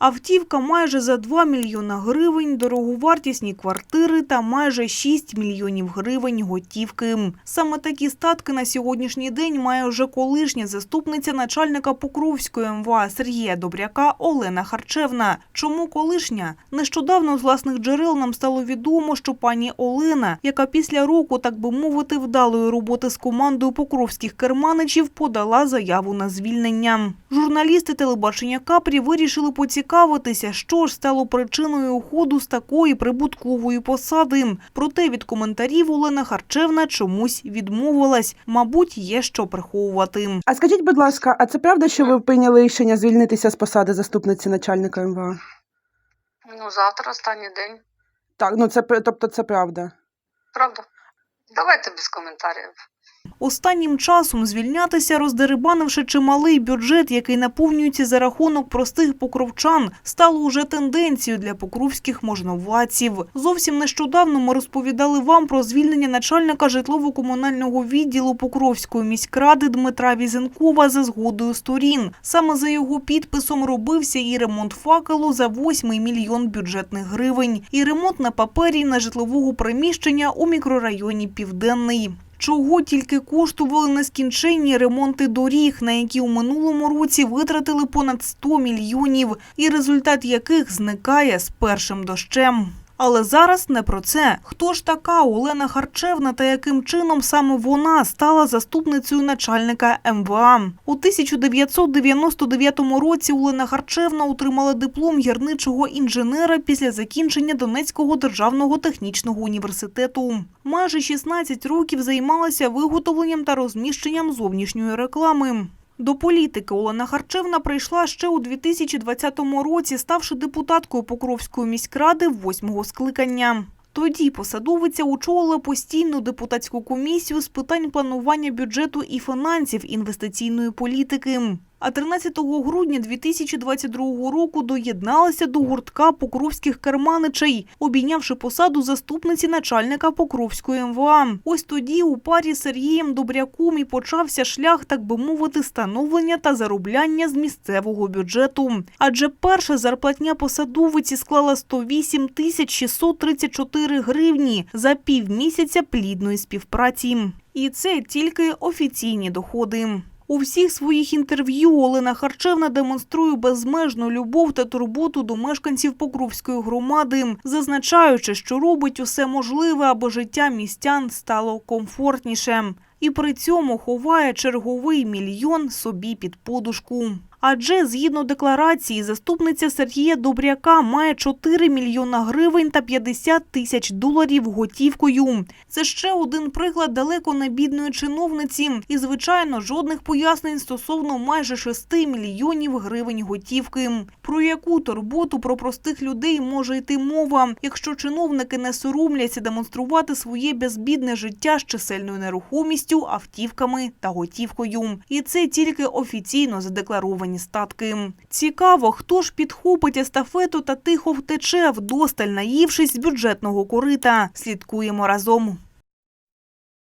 Автівка майже за 2 мільйона гривень, дороговартісні квартири та майже 6 мільйонів гривень готівки. Саме такі статки на сьогоднішній день має вже колишня заступниця начальника Покровської МВА Сергія Добряка Олена Харчевна. Чому колишня? Нещодавно з власних джерел нам стало відомо, що пані Олена, яка після року, так би мовити, вдалої роботи з командою покровських керманичів, подала заяву на звільнення. Журналісти телебачення Капрі вирішили поцікавитися, що ж стало причиною уходу з такої прибуткової посади. Проте від коментарів Олена Харчевна чомусь відмовилась. Мабуть, є що приховувати. А скажіть, будь ласка, а це правда, що ви прийняли рішення звільнитися з посади заступниці начальника МВА? Ну, завтра останній день. Так, ну це тобто це правда. Правда? Давайте без коментарів. Останнім часом звільнятися, роздерибанивши чималий бюджет, який наповнюється за рахунок простих покровчан, стало уже тенденцією для покровських можновладців. Зовсім нещодавно ми розповідали вам про звільнення начальника житлово-комунального відділу Покровської міськради Дмитра Візенкова за згодою сторін. Саме за його підписом робився і ремонт факелу за 8 мільйон бюджетних гривень, і ремонт на папері на житлового приміщення у мікрорайоні Південний. Чого тільки коштували нескінченні ремонти доріг, на які у минулому році витратили понад 100 мільйонів, і результат яких зникає з першим дощем. Але зараз не про це. Хто ж така Олена Харчевна та яким чином саме вона стала заступницею начальника МВА? У 1999 році Олена Харчевна отримала диплом гірничого інженера після закінчення Донецького державного технічного університету. Майже 16 років займалася виготовленням та розміщенням зовнішньої реклами. До політики Олена Харчевна прийшла ще у 2020 році, ставши депутаткою Покровської міськради восьмого скликання. Тоді посадовиця очолила постійну депутатську комісію з питань планування бюджету і фінансів інвестиційної політики. А 13 грудня 2022 року доєдналася до гуртка покровських керманичей, обійнявши посаду заступниці начальника Покровської МВА. Ось тоді у парі з Сергієм Добряком і почався шлях, так би мовити, становлення та заробляння з місцевого бюджету. Адже перша зарплатня посадовиці склала 108 тисяч 634 гривні за півмісяця плідної співпраці. І це тільки офіційні доходи. У всіх своїх інтерв'ю Олена Харчевна демонструє безмежну любов та турботу до мешканців Покровської громади, зазначаючи, що робить усе можливе, аби життя містян стало комфортніше. І при цьому ховає черговий мільйон собі під подушку. Адже згідно декларації, заступниця Сергія Добряка має 4 мільйона гривень та 50 тисяч доларів готівкою. Це ще один приклад далеко не бідної чиновниці. І, звичайно, жодних пояснень стосовно майже 6 мільйонів гривень готівки. Про яку турботу про простих людей може йти мова, якщо чиновники не соромляться демонструвати своє безбідне життя з чисельною нерухомістю, автівками та готівкою. І це тільки офіційно задекларовані статки. Цікаво, хто ж підхопить естафету та тихо втече, вдосталь наївшись з бюджетного корита. Слідкуємо разом.